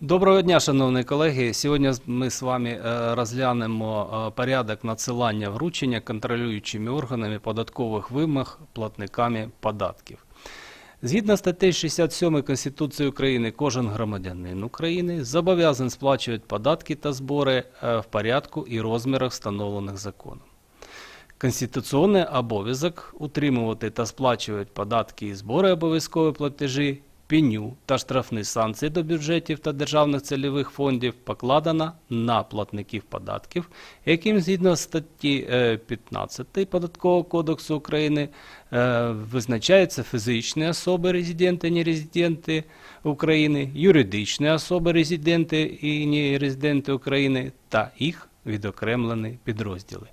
Доброго дня, шановні колеги. Сьогодні ми з вами е, розглянемо е, порядок надсилання вручення контролюючими органами податкових вимог платниками податків. Згідно статті 67 Конституції України, кожен громадянин України зобов'язаний сплачувати податки та збори е, в порядку і розмірах, встановлених законом. Конституційний обов'язок утримувати та сплачувати податки і збори обов'язкові платежі, пеню та штрафні санкції до бюджетів та державних цільових фондів покладено на платників податків, яким згідно статті е, 15 Податкового кодексу України е, визначаються фізичні особи резиденти, нерезиденти України, юридичні особи резиденти і нерезиденти України та їх відокремлені підрозділи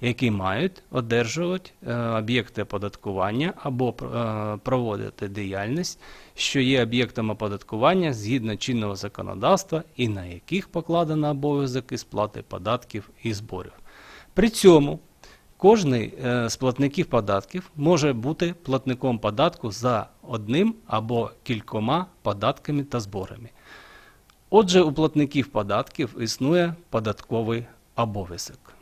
які мають одержувати е, об'єкти оподаткування або е, проводити діяльність, що є об'єктом оподаткування згідно чинного законодавства і на яких покладено обов'язок із сплати податків і зборів. При цьому кожний е, з платників податків може бути платником податку за одним або кількома податками та зборами. Отже, у платників податків існує податковий обов'язок.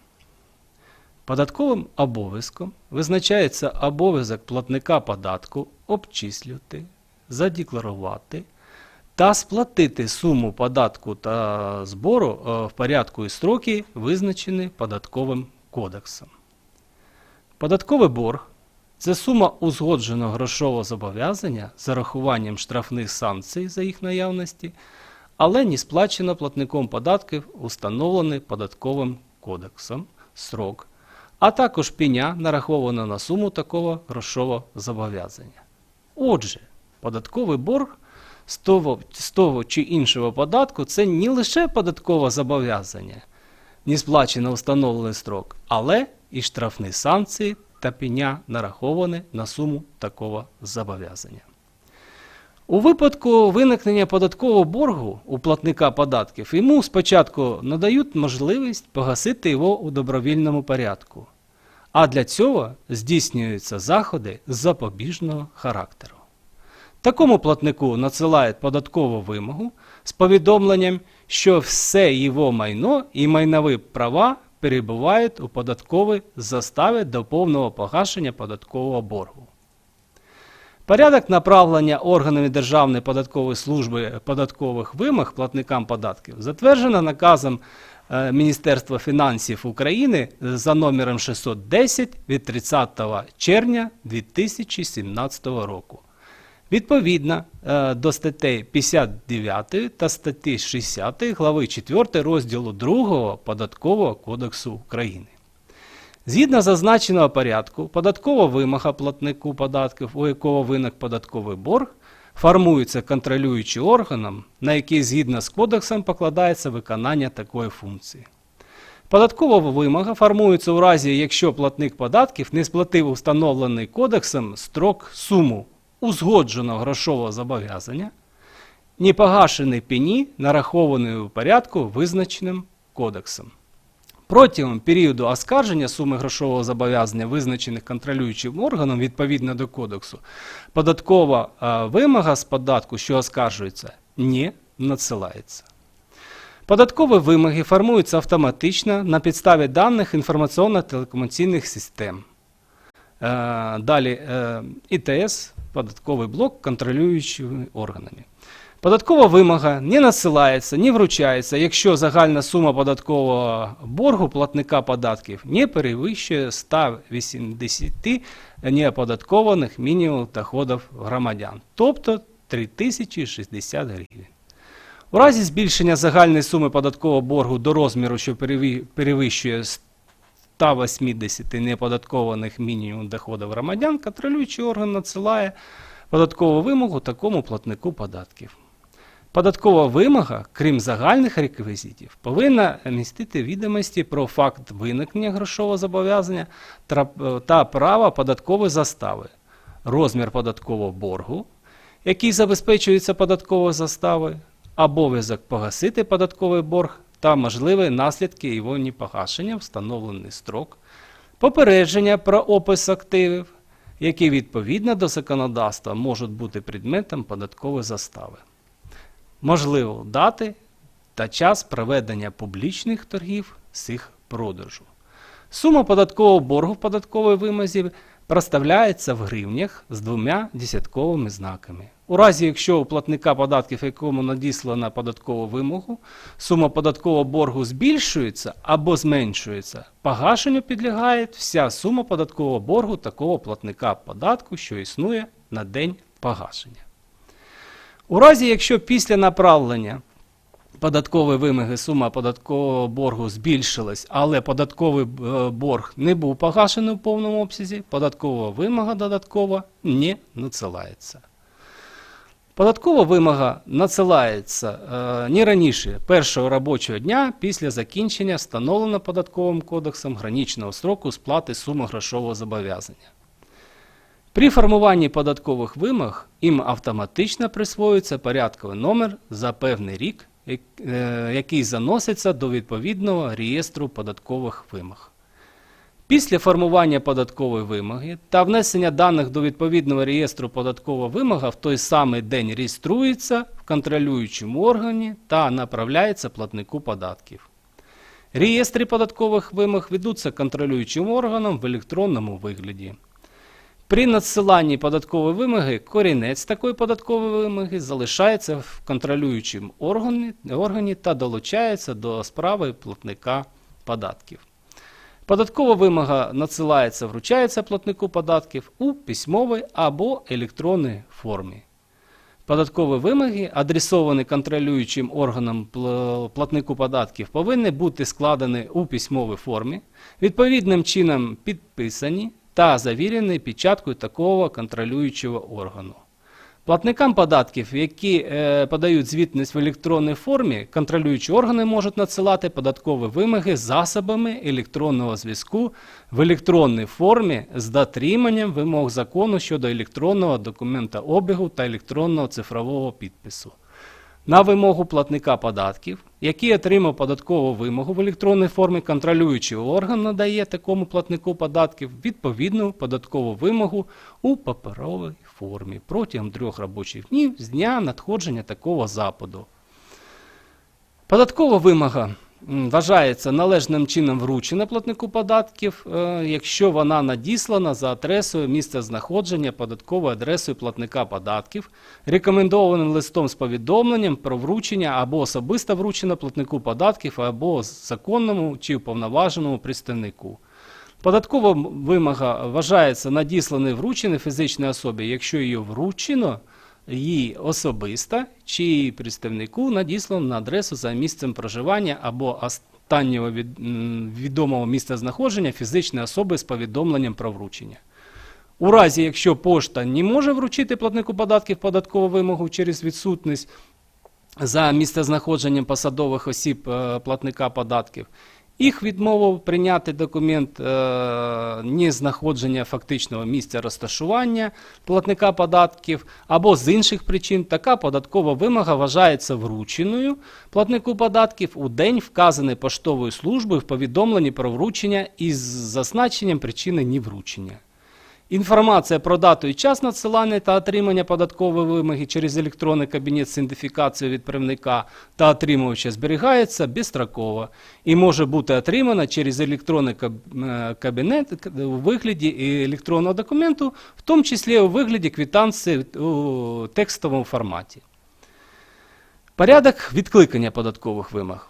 Податковим обов'язком визначається обов'язок платника податку обчислювати, задекларувати та сплатити суму податку та збору е, в порядку і строки, визначені податковим кодексом. Податковий борг це сума узгодженого грошового зобов'язання з зарахуванням штрафних санкцій за їх наявності, але не сплачено платником податків, установлений податковим кодексом срок а також пеня нарахована на суму такого грошового зобов'язання. Отже, податковий борг з того, з того чи іншого податку це не лише податкове зобов'язання, не сплачено встановлений строк, але і штрафні санкції та пеня нараховані на суму такого зобов'язання. У випадку виникнення податкового боргу у платника податків йому спочатку надають можливість погасити його у добровільному порядку. А для цього здійснюються заходи запобіжного характеру. Такому платнику надсилають податкову вимогу з повідомленням, що все його майно і майнові права перебувають у податковій заставі до повного погашення податкового боргу. Порядок направлення органами Державної податкової служби податкових вимог платникам податків затверджено наказом е, Міністерства фінансів України за номером 610 від 30 червня 2017 року. Відповідно е, до статей 59 та статті 60 глави 4 розділу 2 Податкового кодексу України. Згідно зазначеного порядку, податкова вимога платнику податків, у якого виник податковий борг, формується контролюючим органом, на який згідно з кодексом покладається виконання такої функції. Податкова вимога формується у разі, якщо платник податків не сплатив установлений кодексом строк суму узгодженого грошового зобов'язання, не погашений пені, нарахованої у порядку, визначеним кодексом. Протягом періоду оскарження суми грошового зобов'язання, визначених контролюючим органом відповідно до кодексу, податкова е, вимога з податку, що оскаржується, не надсилається. Податкові вимоги формуються автоматично на підставі даних інформаційно-телекомунікаційних систем. Е, Далі е, ІТС, податковий блок, контролюючими органами. Податкова вимога не надсилається, не вручається, якщо загальна сума податкового боргу платника податків не перевищує 180 неоподаткованих мінімумів доходів громадян, тобто 3060 гривень. У разі збільшення загальної суми податкового боргу до розміру, що перевищує 180 неоподаткованих мінімум доходів громадян, контролюючий орган надсилає податкову вимогу такому платнику податків. Податкова вимога, крім загальних реквізитів, повинна містити відомості про факт виникнення грошового зобов'язання та права податкової застави, розмір податкового боргу, який забезпечується податковою заставою, обов'язок погасити податковий борг та можливі наслідки його непогашення, встановлений строк, попередження про опис активів, які відповідно до законодавства можуть бути предметом податкової застави. Можливо дати та час проведення публічних торгів з їх продажу. Сума податкового боргу в податковій вимозі проставляється в гривнях з двома десятковими знаками. У разі, якщо у платника податків, якому надіслана податкову вимогу, сума податкового боргу збільшується або зменшується, погашенню підлягає вся сума податкового боргу такого платника податку, що існує на день погашення. У разі, якщо після направлення податкової вимоги сума податкового боргу збільшилась, але податковий е, борг не був погашений у повному обсязі, податкова вимога додаткова не надсилається. Податкова вимога надсилається е, не раніше першого робочого дня після закінчення встановленого податковим кодексом граничного строку сплати суми грошового зобов'язання. При формуванні податкових вимог їм автоматично присвоюється порядковий номер за певний рік, е, який заноситься до відповідного реєстру податкових вимог. Після формування податкової вимоги та внесення даних до відповідного реєстру податкова вимога в той самий день реєструється в контролюючому органі та направляється платнику податків. Реєстри податкових вимог ведуться контролюючим органом в електронному вигляді. При надсиланні податкової вимоги корінець такої податкової вимоги залишається в контролюючому органі, органі та долучається до справи платника податків. Податкова вимога надсилається, вручається платнику податків у письмовій або електронній формі. Податкові вимоги, адресовані контролюючим органом платнику податків, повинні бути складені у письмовій формі, відповідним чином підписані та завірені печаткою такого контролюючого органу. Платникам податків, які е, подають звітність в електронній формі, контролюючі органи можуть надсилати податкові вимоги засобами електронного зв'язку в електронній формі з дотриманням вимог закону щодо електронного документа обігу та електронного цифрового підпису. На вимогу платника податків, який отримав податкову вимогу в електронній формі, контролюючий орган надає такому платнику податків відповідну податкову вимогу у паперовій формі протягом трьох робочих днів з дня надходження такого западу. Податкова вимога вважається належним чином вручена платнику податків, е, якщо вона надіслана за адресою місця знаходження податковою адресою платника податків, рекомендованим листом з повідомленням про вручення або особисто вручено платнику податків або законному чи уповноваженому представнику. Податкова вимога вважається надісланою врученою фізичній особі, якщо її вручено їй особисто чи її представнику надіслано на адресу за місцем проживання або останнього від, відомого місця знаходження фізичної особи з повідомленням про вручення. У разі, якщо пошта не може вручити платнику податків податкову вимогу через відсутність за місцезнаходженням посадових осіб е, платника податків, їх відмовив прийняти документ е, незнаходження фактичного місця розташування платника податків або з інших причин, така податкова вимога вважається врученою платнику податків у день, вказаний поштовою службою в повідомленні про вручення із зазначенням причини невручення. Інформація про дату і час надсилання та отримання податкової вимоги через електронний кабінет з ідентифікацією відправника та отримувача зберігається безстроково і може бути отримана через електронний е, кабінет у вигляді електронного документу, в тому числі у вигляді квитанції у текстовому форматі. Порядок відкликання податкових вимог.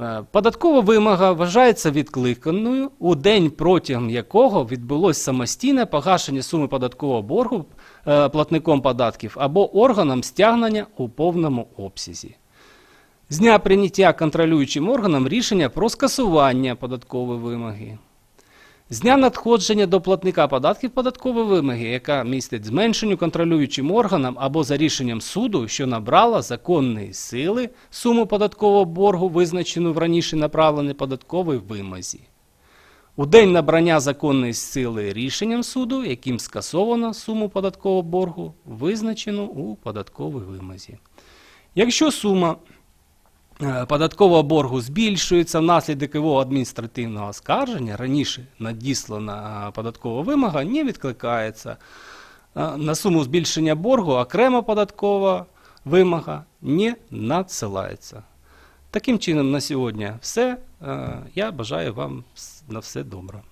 Е, Податкова вимога вважається відкликаною у день, протягом якого відбулось самостійне погашення суми податкового боргу е, платником податків або органом стягнення у повному обсязі. З дня прийняття контролюючим органом рішення про скасування податкової вимоги. З дня надходження до платника податків податкової вимоги, яка містить зменшенню контролюючим органом або за рішенням суду, що набрала законної сили суму податкового боргу, визначену в раніше направленій податковій вимозі. У день набрання законної сили рішенням суду, яким скасовано суму податкового боргу, визначену у податковій вимозі. Якщо сума е, податкового боргу збільшується внаслідок його адміністративного оскарження, раніше надіслана е, податкова вимога не відкликається. Е, На суму збільшення боргу окремо податкова вимога не надсилається. Таким чином, на сьогодні все. Я бажаю вам на все добре.